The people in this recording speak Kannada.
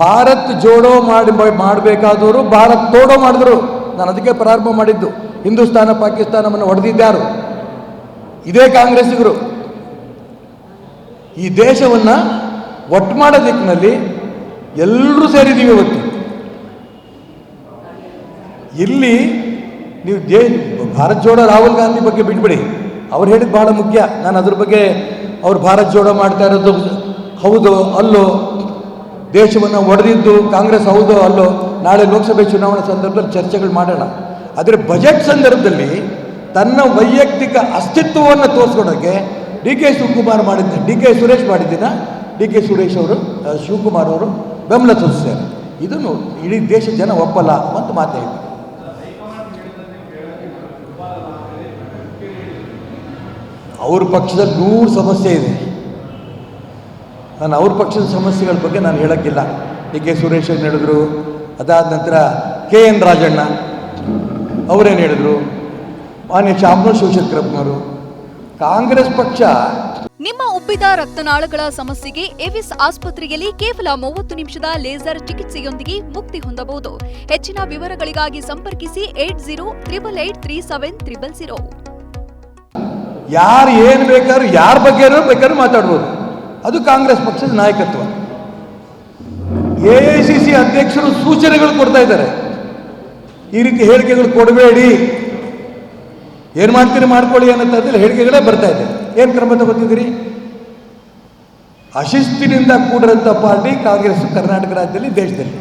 ಭಾರತ್ ಜೋಡೋ ಮಾಡಿ ಮಾಡಬೇಕಾದವರು ಭಾರತ್ ತೋಡೋ ಮಾಡಿದ್ರು. ನಾನು ಅದಕ್ಕೆ ಪ್ರಾರಂಭ ಮಾಡಿದ್ದು. ಹಿಂದೂಸ್ತಾನ, ಪಾಕಿಸ್ತಾನವನ್ನು ಹೊಡೆದಿದ್ದಾರು ಇದೇ ಕಾಂಗ್ರೆಸ್ಸಿಗರು. ಈ ದೇಶವನ್ನು ಒಟ್ಟು ಮಾಡೋ ದಿಕ್ಕಿನಲ್ಲಿ ಎಲ್ಲರೂ ಸೇರಿದ್ದೀವಿ ಇವತ್ತು. ಇಲ್ಲಿ ನೀವು ದೇ ಭಾರತ್ ಜೋಡೋ ರಾಹುಲ್ ಗಾಂಧಿ ಬಗ್ಗೆ ಬಿಟ್ಬಿಡಿ. ಅವ್ರು ಹೇಳಿದ್ದು ಬಹಳ ಮುಖ್ಯ. ನಾನು ಅದ್ರ ಬಗ್ಗೆ ಅವ್ರು ಭಾರತ್ ಜೋಡೋ ಮಾಡ್ತಾ ಇರೋದು ಹೌದು ಅಲ್ಲೋ? ದೇಶವನ್ನು ಒಡೆದಿದ್ದು ಕಾಂಗ್ರೆಸ್ ಹೌದೋ ಅಲ್ಲೋ ನಾಳೆ ಲೋಕಸಭೆ ಚುನಾವಣೆ ಸಂದರ್ಭದಲ್ಲಿ ಚರ್ಚೆಗಳು ಮಾಡೋಣ. ಆದರೆ ಬಜೆಟ್ ಸಂದರ್ಭದಲ್ಲಿ ತನ್ನ ವೈಯಕ್ತಿಕ ಅಸ್ತಿತ್ವವನ್ನು ತೋರಿಸ್ಕೊಡೋಕ್ಕೆ ಡಿ ಕೆ ಶಿವಕುಮಾರ್ ಮಾಡಿದ್ದ ಡಿ ಕೆ ಸುರೇಶ್ ಮಾಡಿದ್ದೀನ ಡಿ ಕೆ ಸುರೇಶ್ ಅವರು ಶಿವಕುಮಾರ್ ಅವರು ಬೆಂಬಲ ತೋರಿಸ್ತಾರೆ. ಇದನ್ನು ಇಡೀ ದೇಶ ಜನ ಒಪ್ಪಲ್ಲ ಅಂತ ಮಾತಾಡಿ ಅವ್ರ ಪಕ್ಷದಲ್ಲಿ ನೂರು ಸಮಸ್ಯೆ ಇದೆ. ನಾನು ಅವ್ರ ಪಕ್ಷದ ಸಮಸ್ಯೆಗಳ ಬಗ್ಗೆ ನಾನು ಹೇಳೋಕ್ಕಿಲ್ಲ. ಡಿ ಕೆ ಸುರೇಶ್ ಏನು ಹೇಳಿದ್ರು? ಅದಾದ ನಂತರ ಕೆ ಎನ್ ರಾಜಣ್ಣ ಅವರೇನು ಹೇಳಿದ್ರು? ಮಾನ್ಯ ಶಾಮನೂರ್ ಶಿವಶಂಕರಪ್ಪನವರು ಕಾಂಗ್ರೆಸ್ ಪಕ್ಷ ನಿಮ್ಮ ಉಬ್ಬಿದ ರಕ್ತನಾಳಗಳ ಸಮಸ್ಯೆಗೆ ಎವಿಸ್ ಆಸ್ಪತ್ರೆಯಲ್ಲಿ ಕೇವಲ ಮೂವತ್ತು ನಿಮಿಷದ ಲೇಸರ್ ಚಿಕಿತ್ಸೆಯೊಂದಿಗೆ ಮುಕ್ತಿ ಹೊಂದಬಹುದು. ಹೆಚ್ಚಿನ ವಿವರಗಳಿಗಾಗಿ ಸಂಪರ್ಕಿಸಿ eight zero triple eight three seven triple zero. ಯಾರು ಏನು ಬೇಕಾದ್ರೂ ಯಾರ ಬಗ್ಗೆ ಬೇಕಾದ್ರೂ ಮಾತಾಡ್ಬೋದು. ಅದು ಕಾಂಗ್ರೆಸ್ ಪಕ್ಷದ ನಾಯಕತ್ವ. ಎ ಐ ಸಿ ಸಿ ಅಧ್ಯಕ್ಷರು ಸೂಚನೆಗಳು ಕೊಡ್ತಾ ಇದ್ದಾರೆ. ಈ ರೀತಿ ಹೇಳಿಕೆಗಳು ಕೊಡಬೇಡಿ. ಏನು ಮಾಡ್ತೀರಿ ಮಾಡ್ಕೊಳ್ಳಿ ಅನ್ನೋಂಥದ್ದಲ್ಲಿ ಹೇಳಿಕೆಗಳೇ ಬರ್ತಾ ಇದೆ. ಏನು ಕ್ರಮ ತಗೋತಿದ್ದೀರಿ? ಅಶಿಸ್ತಿನಿಂದ ಕೂಡಿರಂಥ ಪಾರ್ಟಿ ಕಾಂಗ್ರೆಸ್, ಕರ್ನಾಟಕ ರಾಜ್ಯದಲ್ಲಿ, ದೇಶದಲ್ಲಿ.